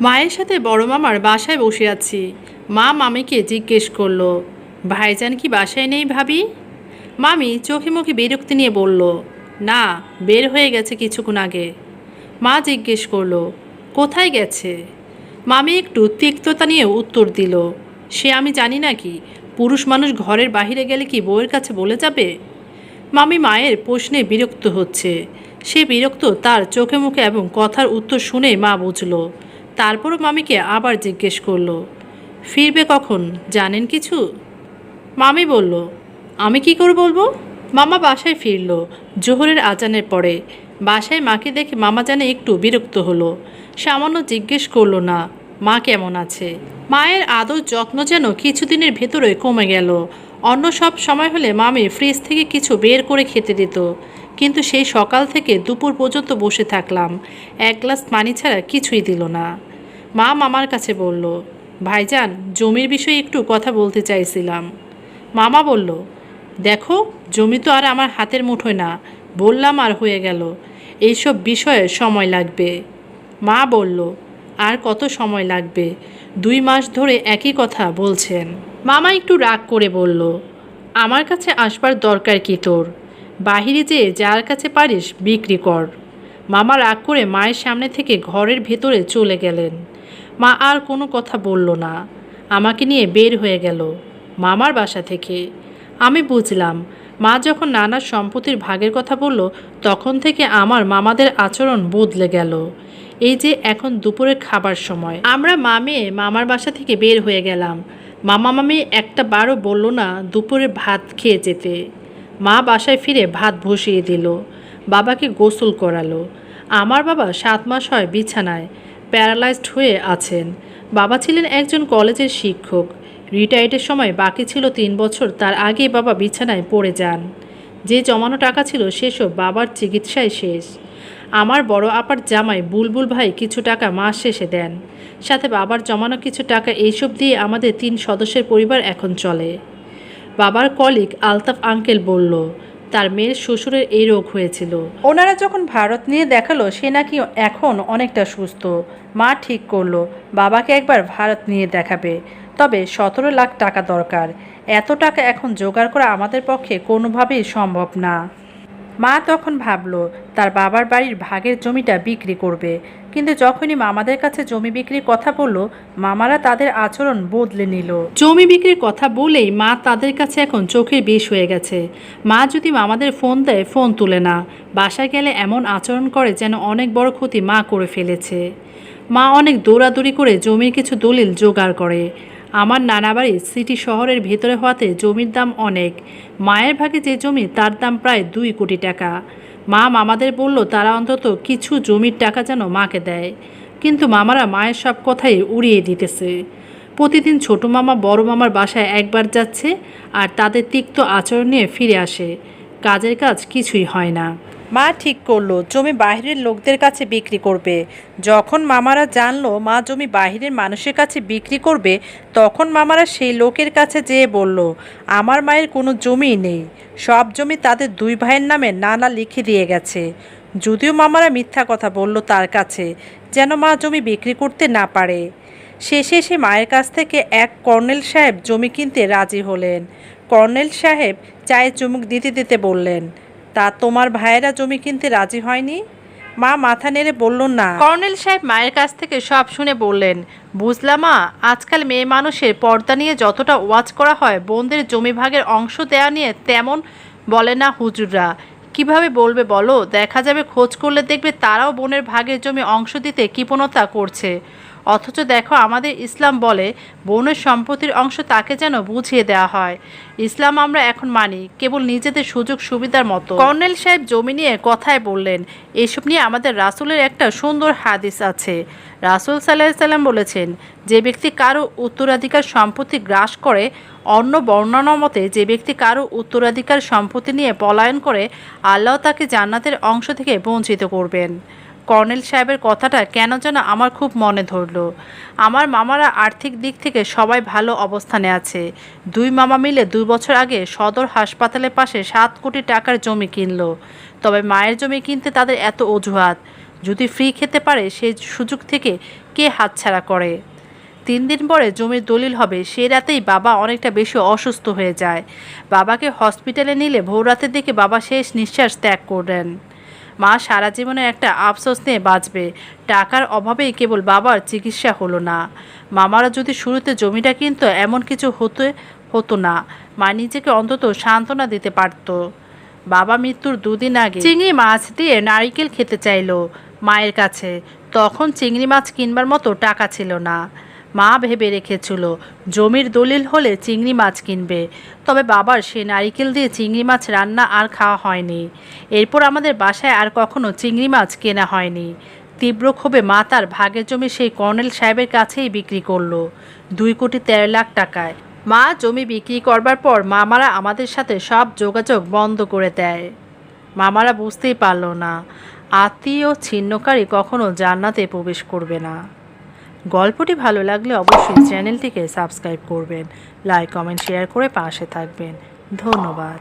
মায়ের সাথে বড় মামার বাসায় বসে আছি। মা মামিকে জিজ্ঞেস করল, ভাইজান কি বাসায় নেই ভাবি? মামি চোখে মুখে বিরক্তি নিয়ে বলল, না, বের হয়ে গেছে কিছুক্ষণ আগে। মা জিজ্ঞেস করল, কোথায় গেছে? মামি একটু তিক্ততা নিয়ে উত্তর দিল, সে আমি জানি না কি, পুরুষ মানুষ ঘরের বাইরে গেলে কি বউয়ের কাছে বলে যাবে? মামি মায়ের প্রশ্নে বিরক্ত হচ্ছে। সে বিরক্ত তার চোখে মুখে এবং কথার উত্তর শুনে মা বুঝলো তারপরও মামিকে আবার জিজ্ঞেস করল, ফিরবে কখন? জানেন কিছু? মামি বলল, আমি কি করে বলব? মামা বাসায় ফিরল, জোহরের আজানের পরে। বাসায় মাকে দেখে মামা জানে একটু বিরক্ত হলো। সামান্য জিজ্ঞেস করল না, মা কেমন আছে? মায়ের আদর যত্ন যেন কিছুদিনের ভেতরে কমে গেল। অন্য সব সময় হলে মামি ফ্রিজ থেকে কিছু বের করে খেতে দিত। কিন্তু সেই সকাল থেকে দুপুর পর্যন্ত বসে থাকলাম। এক গ্লাস পানি ছাড়া কিছুই দিল না। মা মামার কাছে বলল, ভাইজান, জমির বিষয়ে একটু কথা বলতে চাইছিলাম। মামা বলল, দেখো, জমি তো আর আমার হাতের মুঠোয় না, বললাম আর হয়ে গেল। এইসব বিষয়ে সময় লাগবে। মা বলল, আর কত সময় লাগবে? দুই মাস ধরে একই কথা বলছেন। মামা একটু রাগ করে বলল, আমার কাছে আসবার দরকার কি তোর? বাহিরে যেয়ে যার কাছে পারিস বিক্রি কর। মামা রাগ করে মায়ের সামনে থেকে ঘরের ভেতরে চলে গেলেন। মা আর কোনো কথা বলল না। আমাকে নিয়ে বের হয়ে গেল মামার বাসা থেকে। আমি বুঝলাম, মা যখন নানার সম্পত্তির ভাগের কথা বলল, তখন থেকে আমার মামাদের আচরণ বদলে গেল। এই যে এখন দুপুরের খাবার সময়। আমরা মামে মামার বাসা থেকে বের হয়ে গেলাম। মামা মামি একটা বারও বলল না দুপুরে ভাত খেয়ে যেতে। মা বাসায় ফিরে ভাত বসিয়ে দিল। বাবাকে গোসল করালো। আমার বাবা সাত মাস হয় বিছানায়। প্যারালাইজড হয়ে আছেন। বাবা ছিলেন একজন কলেজের শিক্ষক। রিটায়ার্ডের সময় বাকি ছিল তিন বছর, তার আগে বাবা বিছানায় পড়ে যান। যে জমানো টাকা ছিল সেসব বাবার চিকিৎসায় শেষ। আমার বড় আপার জামাই বুলবুল ভাই কিছু টাকা মাস শেষে দেন। সাথে বাবার জমানো কিছু টাকা এইসব দিয়ে আমাদের তিন সদস্যের পরিবার এখন চলে। বাবার কলিগ আলতাফ আঙ্কেল বলল তার মেয়ের শ্বশুরের এই রোগ হয়েছিল। ওনারা যখন ভারত নিয়ে দেখাল, সে নাকি এখন অনেকটা সুস্থ। মা ঠিক করল, বাবাকে একবার ভারত নিয়ে দেখাবে। তবে সতেরো লাখ টাকা দরকার। এত টাকা এখন জোগাড় করা আমাদের পক্ষে কোনোভাবেই সম্ভব না। মা তখন ভাবলো, তার বাবার বাড়ির ভাগের জমিটা বিক্রি করবে। কিন্তু যখনই মামাদের কাছে জমি বিক্রির কথা বলল, মামারা তাদের আচরণ বদলে নিল। জমি বিক্রির কথা বলেই মা তাদের কাছে এখন চোখের বিষ হয়ে গেছে। মা যদি মামাদের ফোন দেয়, ফোন তুলে না। বাসায় গেলে এমন আচরণ করে যেন অনেক বড় ক্ষতি মা করে ফেলেছে। মা অনেক দৌড়াদৌড়ি করে জমির কিছু দলিল জোগাড় করে। আমার নানা বাড়ি সিটি শহরের ভেতরে হওয়াতে জমির দাম অনেক। মায়ের ভাগে যে জমি, তার দাম প্রায় দুই কোটি টাকা। মা মামাদের বলল, তারা অন্তত কিছু জমির টাকা যেন মাকে দেয়। কিন্তু মামারা মায়ের সব কথাই উড়িয়ে দিতেছে। প্রতিদিন ছোট মামা বড় মামার বাসায় একবার যাচ্ছে আর তাদের তিক্ত আচরণ নিয়ে ফিরে আসে। কাজের কাজ কিছুই হয় না। মা ঠিক করল, জমি বাইরের লোকদের কাছে বিক্রি করবে। যখন মামারা জানলো মা জমি বাইরের মানুষের কাছে বিক্রি করবে, তখন মামারা সেই লোকের কাছে যেয়ে বলল, আমার মায়ের কোনো জমি নেই। সব জমি তাদের দুই ভাইয়ের নামে নানা লিখে দিয়ে গেছে। যদিও মামারা মিথ্যা কথা বলল তার কাছে, যেন মা জমি বিক্রি করতে না পারে। শেষে সে মায়ের কাছ থেকে এক কর্নেল সাহেব জমি কিনতে রাজি হলেন। কর্নেল সাহেব চায়ে চুমুক দিতে দিতে বললেন তা তোমার ভাইয়েরা জমি কিনতে রাজি হয়নি? মা মাথা নেড়ে বলল, না। কর্নেল সাহেব মায়ের কাছ থেকে সব শুনে বললেন বুঝলাম মা, আজকাল মেয়ে মানুষের পর্দা নিয়ে যতটা ওয়াজ করা হয়, বোনদের জমি ভাগের অংশ দেয়া নিয়ে তেমন বলে না হুজুররা। কীভাবে বলবে বলো? দেখা যাবে খোঁজ করলে দেখবে তারাও বোনের ভাগের জমি অংশ দিতে কৃপণতা করছে। অথচ দেখো আমাদের ইসলাম বলে, বোনের সম্পত্তির অংশ তাকে যেন বুঝিয়ে দেওয়া হয়। ইসলাম আমরা এখন মানি, কেবল নিজেদের সুযোগ সুবিধার মতো। কর্নেল সাহেব জমি নিয়ে কথায় বললেন, এসব নিয়ে আমাদের রাসূলের একটা সুন্দর হাদিস আছে। রাসূল সাল্লাহ সাল্লাম বলেছেন, যে ব্যক্তি কারও উত্তরাধিকার সম্পত্তি গ্রাস করে, অন্য বর্ণনা মতে যে ব্যক্তি কারও উত্তরাধিকার সম্পত্তি নিয়ে পলায়ন করে, আল্লাহ তাকে জান্নাতের অংশ থেকে বঞ্চিত করবেন। কর্নেল সাহেবের কথাটা কেন যেন আমার খুব মনে ধরলো। আমার মামারা আর্থিক দিক থেকে সবাই ভালো অবস্থানে আছে। দুই মামা মিলে দুই বছর আগে সদর হাসপাতালের পাশে সাত কোটি টাকার জমি কিনলো। তবে মায়ের জমি কিনতে তাদের এত অজুহাত। যদি ফ্রি খেতে পারে সেই সুযোগ থেকে কে হাতছাড়া করে? তিন দিন পরে জমির দলিল হবে, সে রাতেই বাবা অনেকটা বেশি অসুস্থ হয়ে যায়। বাবাকে হসপিটালে নিলে ভোর রাতের দিকে বাবা শেষ নিঃশ্বাস ত্যাগ করলেন। মা সারা জীবনে একটা আফসোস নিয়ে বাঁচবে। টাকার অভাবেই কেবল বাবার চিকিৎসা হলো না। মামারা যদি শুরুতে জমিটা কিনতো, এমন কিছু হতে, হতো না। মা নিজেকে অন্তত সান্ত্বনা দিতে পারতো। বাবা মৃত্যুর দুদিন আগে চিংড়ি মাছ দিয়ে নারিকেল খেতে চাইলো মায়ের কাছে। তখন চিংড়ি মাছ কিনবার মতো টাকা ছিল না। মা ভেবে রেখেছিল, জমির দলিল হলে চিংড়ি মাছ কিনবে। তবে বাবার সে নারিকেল দিয়ে চিংড়ি মাছ রান্না আর খাওয়া হয়নি। এরপর আমাদের বাসায় আর কখনো চিংড়ি মাছ কেনা হয়নি। তীব্র ক্ষোভে মা তার ভাগের জমি সেই কর্নেল সাহেবের কাছেই বিক্রি করল, দুই কোটি তেরো লাখ টাকায়। মা জমি বিক্রি করবার পর মামারা আমাদের সাথে সব যোগাযোগ বন্ধ করে দেয়। মামারা বুঝতেই পারল না, আত্মীয় ছিন্নকারী কখনো জান্নাতে প্রবেশ করবে না। গল্পটি ভালো লাগলে অবশ্যই চ্যানেলটিকে সাবস্ক্রাইব করবেন লাইক কমেন্ট শেয়ার করে পাশে থাকবেন। ধন্যবাদ।